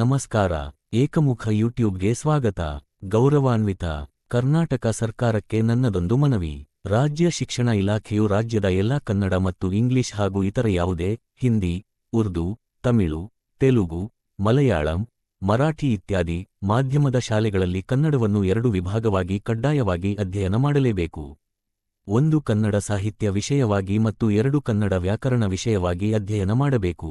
ನಮಸ್ಕಾರ, ಏಕಮುಖ ಯೂಟ್ಯೂಬ್ಗೆ ಸ್ವಾಗತ. ಗೌರವಾನ್ವಿತ, ಕರ್ನಾಟಕ ಸರ್ಕಾರಕ್ಕೆ ನನ್ನದೊಂದು ಮನವಿ. ರಾಜ್ಯ ಶಿಕ್ಷಣ ಇಲಾಖೆಯು ರಾಜ್ಯದ ಎಲ್ಲಾ ಕನ್ನಡ ಮತ್ತು ಇಂಗ್ಲಿಷ್ ಹಾಗೂ ಇತರ ಯಾವುದೇ ಹಿಂದಿ, ಉರ್ದು, ತಮಿಳು, ತೆಲುಗು, ಮಲಯಾಳಂ, ಮರಾಠಿ ಇತ್ಯಾದಿ ಮಾಧ್ಯಮದ ಶಾಲೆಗಳಲ್ಲಿ ಕನ್ನಡವನ್ನು ಎರಡು ವಿಭಾಗವಾಗಿ ಕಡ್ಡಾಯವಾಗಿ ಅಧ್ಯಯನ ಮಾಡಲೇಬೇಕು. ಒಂದು ಕನ್ನಡ ಸಾಹಿತ್ಯ ವಿಷಯವಾಗಿ ಮತ್ತು ಎರಡು ಕನ್ನಡ ವ್ಯಾಕರಣ ವಿಷಯವಾಗಿ ಅಧ್ಯಯನ ಮಾಡಬೇಕು.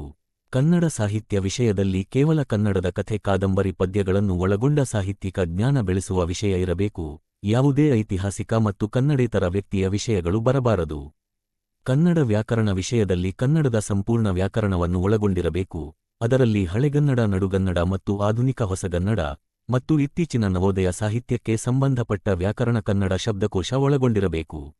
ಕನ್ನಡ ಸಾಹಿತ್ಯ ವಿಷಯದಲ್ಲಿ ಕೇವಲ ಕನ್ನಡದ ಕಥೆ ಕಾದಂಬರಿ ಪದ್ಯಗಳನ್ನು ಒಳಗೊಂಡ ಸಾಹಿತ್ಯಿಕ ಜ್ಞಾನ ಬೆಳೆಸುವ ವಿಷಯ ಇರಬೇಕು. ಯಾವುದೇ ಐತಿಹಾಸಿಕ ಮತ್ತು ಕನ್ನಡೇತರ ವ್ಯಕ್ತಿಯ ವಿಷಯಗಳು ಬರಬಾರದು. ಕನ್ನಡ ವ್ಯಾಕರಣ ವಿಷಯದಲ್ಲಿ ಕನ್ನಡದ ಸಂಪೂರ್ಣ ವ್ಯಾಕರಣವನ್ನು ಒಳಗೊಂಡಿರಬೇಕು. ಅದರಲ್ಲಿ ಹಳೆಗನ್ನಡ, ನಡುಗನ್ನಡ ಮತ್ತು ಆಧುನಿಕ ಹೊಸಗನ್ನಡ ಮತ್ತು ಇತ್ತೀಚಿನ ನವೋದಯ ಸಾಹಿತ್ಯಕ್ಕೆ ಸಂಬಂಧಪಟ್ಟ ವ್ಯಾಕರಣ ಕನ್ನಡ ಶಬ್ದಕೋಶ ಒಳಗೊಂಡಿರಬೇಕು.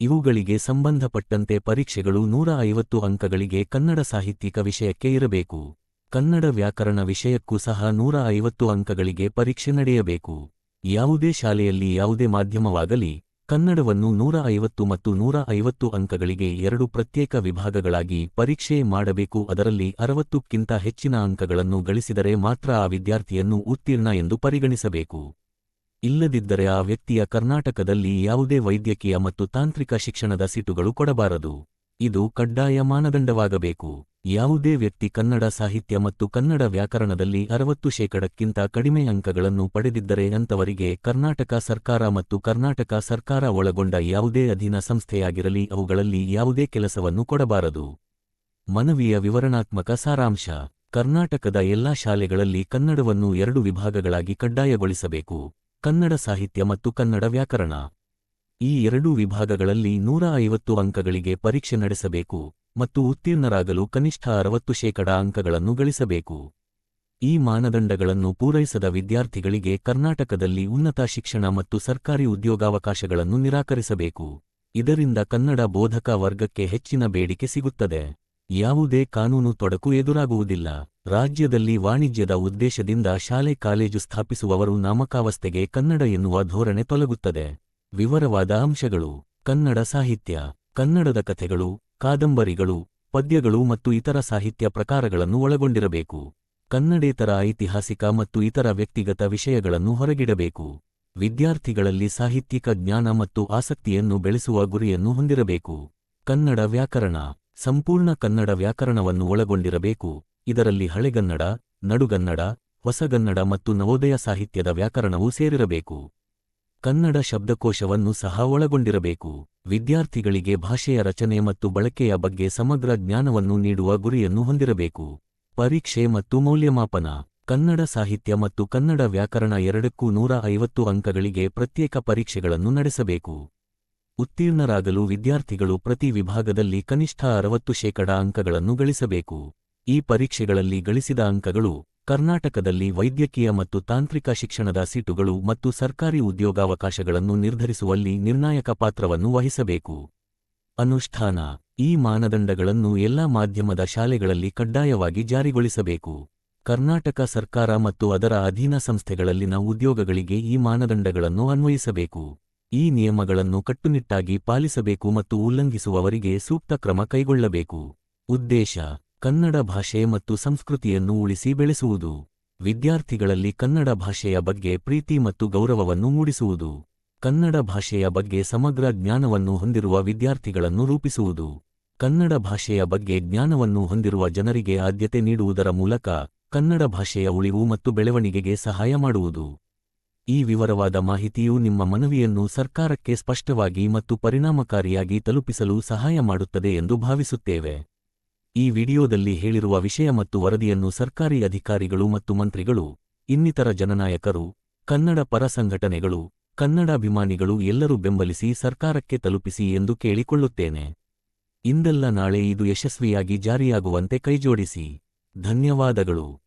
ಇವುಗಳಿಗೆ ಸಂಬಂಧಪಟ್ಟಂತೆ ಪರೀಕ್ಷೆಗಳು ನೂರ ಐವತ್ತು ಅಂಕಗಳಿಗೆ ಕನ್ನಡ ಸಾಹಿತ್ಯಿಕ ವಿಷಯಕ್ಕೆ ಇರಬೇಕು. ಕನ್ನಡ ವ್ಯಾಕರಣ ವಿಷಯಕ್ಕೂ ಸಹ ನೂರ ಐವತ್ತು ಅಂಕಗಳಿಗೆ ಪರೀಕ್ಷೆ ನಡೆಯಬೇಕು. ಯಾವುದೇ ಶಾಲೆಯಲ್ಲಿ ಯಾವುದೇ ಮಾಧ್ಯಮವಾಗಲಿ, ಕನ್ನಡವನ್ನು ನೂರ ಐವತ್ತು ಮತ್ತು ನೂರ ಐವತ್ತು ಅಂಕಗಳಿಗೆ ಎರಡು ಪ್ರತ್ಯೇಕ ವಿಭಾಗಗಳಾಗಿ ಪರೀಕ್ಷೆ ಮಾಡಬೇಕು. ಅದರಲ್ಲಿ ಅರವತ್ತಕ್ಕಿಂತ ಹೆಚ್ಚಿನ ಅಂಕಗಳನ್ನು ಗಳಿಸಿದರೆ ಮಾತ್ರ ಆ ವಿದ್ಯಾರ್ಥಿಯನ್ನು ಉತ್ತೀರ್ಣ ಎಂದು ಪರಿಗಣಿಸಬೇಕು. ಇಲ್ಲದಿದ್ದರೆ ಆ ವ್ಯಕ್ತಿಯ ಕರ್ನಾಟಕದಲ್ಲಿ ಯಾವುದೇ ವೈದ್ಯಕೀಯ ಮತ್ತು ತಾಂತ್ರಿಕ ಶಿಕ್ಷಣದ ಸಿಟುಗಳು ಕೊಡಬಾರದು. ಇದು ಕಡ್ಡಾಯ ಮಾನದಂಡವಾಗಬೇಕು. ಯಾವುದೇ ವ್ಯಕ್ತಿ ಕನ್ನಡ ಸಾಹಿತ್ಯ ಮತ್ತು ಕನ್ನಡ ವ್ಯಾಕರಣದಲ್ಲಿ ಅರವತ್ತು ಶೇಕಡಕ್ಕಿಂತ ಕಡಿಮೆ ಅಂಕಗಳನ್ನು ಪಡೆದಿದ್ದರೆ ಅಂತವರಿಗೆ ಕರ್ನಾಟಕ ಸರ್ಕಾರ ಮತ್ತು ಕರ್ನಾಟಕ ಸರ್ಕಾರ ಒಳಗೊಂಡ ಯಾವುದೇ ಅಧೀನ ಸಂಸ್ಥೆಯಾಗಿರಲಿ, ಅವುಗಳಲ್ಲಿ ಯಾವುದೇ ಕೆಲಸವನ್ನು ಕೊಡಬಾರದು. ಮನವಿಯ ವಿವರಣಾತ್ಮಕ ಸಾರಾಂಶ. ಕರ್ನಾಟಕದ ಎಲ್ಲಾ ಶಾಲೆಗಳಲ್ಲಿ ಕನ್ನಡವನ್ನು ಎರಡು ವಿಭಾಗಗಳಾಗಿ ಕಡ್ಡಾಯಗೊಳಿಸಬೇಕು. ಕನ್ನಡ ಸಾಹಿತ್ಯ ಮತ್ತು ಕನ್ನಡ ವ್ಯಾಕರಣ. ಈ ಎರಡೂ ವಿಭಾಗಗಳಲ್ಲಿ ನೂರ ಐವತ್ತು ಅಂಕಗಳಿಗೆ ಪರೀಕ್ಷೆ ನಡೆಸಬೇಕು ಮತ್ತು ಉತ್ತೀರ್ಣರಾಗಲು ಕನಿಷ್ಠ ಅರವತ್ತು ಶೇಕಡ ಅಂಕಗಳನ್ನು ಗಳಿಸಬೇಕು. ಈ ಮಾನದಂಡಗಳನ್ನು ಪೂರೈಸದ ವಿದ್ಯಾರ್ಥಿಗಳಿಗೆ ಕರ್ನಾಟಕದಲ್ಲಿ ಉನ್ನತ ಶಿಕ್ಷಣ ಮತ್ತು ಸರ್ಕಾರಿ ಉದ್ಯೋಗಾವಕಾಶಗಳನ್ನು ನಿರಾಕರಿಸಬೇಕು. ಇದರಿಂದ ಕನ್ನಡ ಬೋಧಕ ವರ್ಗಕ್ಕೆ ಹೆಚ್ಚಿನ ಬೇಡಿಕೆ ಸಿಗುತ್ತದೆ. ಯಾವುದೇ ಕಾನೂನು ತೊಡಕು ಎದುರಾಗುವುದಿಲ್ಲ. ರಾಜ್ಯದಲ್ಲಿ ವಾಣಿಜ್ಯದ ಉದ್ದೇಶದಿಂದ ಶಾಲೆ ಕಾಲೇಜು ಸ್ಥಾಪಿಸುವವರು ನಾಮಕಾವಸ್ಥೆಗೆ ಕನ್ನಡ ಎನ್ನುವ ಧೋರಣೆ ತೊಲಗುತ್ತದೆ. ವಿವರವಾದ ಅಂಶಗಳು. ಕನ್ನಡ ಸಾಹಿತ್ಯ, ಕನ್ನಡದ ಕಥೆಗಳು, ಕಾದಂಬರಿಗಳು, ಪದ್ಯಗಳು ಮತ್ತು ಇತರ ಸಾಹಿತ್ಯ ಪ್ರಕಾರಗಳನ್ನು ಒಳಗೊಂಡಿರಬೇಕು. ಕನ್ನಡೇತರ ಐತಿಹಾಸಿಕ ಮತ್ತು ಇತರ ವ್ಯಕ್ತಿಗತ ವಿಷಯಗಳನ್ನು ಹೊರಗಿಡಬೇಕು. ವಿದ್ಯಾರ್ಥಿಗಳಲ್ಲಿ ಸಾಹಿತ್ಯಿಕ ಜ್ಞಾನ ಮತ್ತು ಆಸಕ್ತಿಯನ್ನು ಬೆಳೆಸುವ ಗುರಿಯನ್ನು ಹೊಂದಿರಬೇಕು. ಕನ್ನಡ ವ್ಯಾಕರಣ. ಸಂಪೂರ್ಣ ಕನ್ನಡ ವ್ಯಾಕರಣವನ್ನು ಒಳಗೊಂಡಿರಬೇಕು. ಇದರಲ್ಲಿ ಹಳೆಗನ್ನಡ, ನಡುಗನ್ನಡ, ಹೊಸಗನ್ನಡ ಮತ್ತು ನವೋದಯ ಸಾಹಿತ್ಯದ ವ್ಯಾಕರಣವೂ ಸೇರಿರಬೇಕು. ಕನ್ನಡ ಶಬ್ದಕೋಶವನ್ನು ಸಹ ಒಳಗೊಂಡಿರಬೇಕು. ವಿದ್ಯಾರ್ಥಿಗಳಿಗೆ ಭಾಷೆಯ ರಚನೆ ಮತ್ತು ಬಳಕೆಯ ಬಗ್ಗೆ ಸಮಗ್ರ ಜ್ಞಾನವನ್ನು ನೀಡುವ ಗುರಿಯನ್ನು ಹೊಂದಿರಬೇಕು. ಪರೀಕ್ಷೆ ಮತ್ತು ಮೌಲ್ಯಮಾಪನ. ಕನ್ನಡ ಸಾಹಿತ್ಯ ಮತ್ತು ಕನ್ನಡ ವ್ಯಾಕರಣ ಎರಡಕ್ಕೂ ನೂರ ಐವತ್ತು ಅಂಕಗಳಿಗೆ ಪ್ರತ್ಯೇಕ ಪರೀಕ್ಷೆಗಳನ್ನು ನಡೆಸಬೇಕು. ಉತ್ತೀರ್ಣರಾಗಲು ವಿದ್ಯಾರ್ಥಿಗಳು ಪ್ರತಿ ವಿಭಾಗದಲ್ಲಿ ಕನಿಷ್ಠ ಅರವತ್ತು ಶೇಕಡ ಅಂಕಗಳನ್ನು ಗಳಿಸಬೇಕು. ಈ ಪರೀಕ್ಷೆಗಳಲ್ಲಿ ಗಳಿಸಿದ ಅಂಕಗಳು ಕರ್ನಾಟಕದಲ್ಲಿ ವೈದ್ಯಕೀಯ ಮತ್ತು ತಾಂತ್ರಿಕ ಶಿಕ್ಷಣದ ಸೀಟುಗಳು ಮತ್ತು ಸರ್ಕಾರಿ ಉದ್ಯೋಗಾವಕಾಶಗಳನ್ನು ನಿರ್ಧರಿಸುವಲ್ಲಿ ನಿರ್ಣಾಯಕ ಪಾತ್ರವನ್ನು ವಹಿಸಬೇಕು. ಅನುಷ್ಠಾನ. ಈ ಮಾನದಂಡಗಳನ್ನು ಎಲ್ಲಾ ಮಾಧ್ಯಮದ ಶಾಲೆಗಳಲ್ಲಿ ಕಡ್ಡಾಯವಾಗಿ ಜಾರಿಗೊಳಿಸಬೇಕು. ಕರ್ನಾಟಕ ಸರ್ಕಾರ ಮತ್ತು ಅದರ ಅಧೀನ ಸಂಸ್ಥೆಗಳಲ್ಲಿನ ಉದ್ಯೋಗಗಳಿಗೆ ಈ ಮಾನದಂಡಗಳನ್ನು ಅನ್ವಯಿಸಬೇಕು. ಈ ನಿಯಮಗಳನ್ನು ಕಟ್ಟುನಿಟ್ಟಾಗಿ ಪಾಲಿಸಬೇಕು ಮತ್ತು ಉಲ್ಲಂಘಿಸುವವರಿಗೆ ಸೂಕ್ತ ಕ್ರಮ ಕೈಗೊಳ್ಳಬೇಕು. ಉದ್ದೇಶ. ಕನ್ನಡ ಭಾಷೆ ಮತ್ತು ಸಂಸ್ಕೃತಿಯನ್ನು ಉಳಿಸಿ ಬೆಳೆಸುವುದು. ವಿದ್ಯಾರ್ಥಿಗಳಲ್ಲಿ ಕನ್ನಡ ಭಾಷೆಯ ಬಗ್ಗೆ ಪ್ರೀತಿ ಮತ್ತು ಗೌರವವನ್ನು ಮೂಡಿಸುವುದು. ಕನ್ನಡ ಭಾಷೆಯ ಬಗ್ಗೆ ಸಮಗ್ರ ಜ್ಞಾನವನ್ನು ಹೊಂದಿರುವ ವಿದ್ಯಾರ್ಥಿಗಳನ್ನು ರೂಪಿಸುವುದು. ಕನ್ನಡ ಭಾಷೆಯ ಬಗ್ಗೆ ಜ್ಞಾನವನ್ನು ಹೊಂದಿರುವ ಜನರಿಗೆ ಆದ್ಯತೆ ನೀಡುವುದರ ಮೂಲಕ ಕನ್ನಡ ಭಾಷೆಯ ಉಳಿವು ಮತ್ತು ಬೆಳವಣಿಗೆಗೆ ಸಹಾಯ ಮಾಡುವುದು. ಈ ವಿವರವಾದ ಮಾಹಿತಿಯು ನಿಮ್ಮ ಮನವಿಯನ್ನು ಸರ್ಕಾರಕ್ಕೆ ಸ್ಪಷ್ಟವಾಗಿ ಮತ್ತು ಪರಿಣಾಮಕಾರಿಯಾಗಿ ತಲುಪಿಸಲು ಸಹಾಯ ಮಾಡುತ್ತದೆ ಎಂದು ಭಾವಿಸುತ್ತೇವೆ. ಈ ವಿಡಿಯೋದಲ್ಲಿ ಹೇಳಿರುವ ವಿಷಯ ಮತ್ತು ವರದಿಯನ್ನು ಸರ್ಕಾರಿ ಅಧಿಕಾರಿಗಳು ಮತ್ತು ಮಂತ್ರಿಗಳು, ಇನ್ನಿತರ ಜನನಾಯಕರು, ಕನ್ನಡ ಪರ ಸಂಘಟನೆಗಳು ಕನ್ನಡಾಭಿಮಾನಿಗಳು ಎಲ್ಲರೂ ಬೆಂಬಲಿಸಿ ಸರ್ಕಾರಕ್ಕೆ ತಲುಪಿಸಿ ಎಂದು ಕೇಳಿಕೊಳ್ಳುತ್ತೇನೆ. ಇಂದಲ್ಲ ನಾಳೆ ಇದು ಯಶಸ್ವಿಯಾಗಿ ಜಾರಿಯಾಗುವಂತೆ ಕೈಜೋಡಿಸಿ. ಧನ್ಯವಾದಗಳು.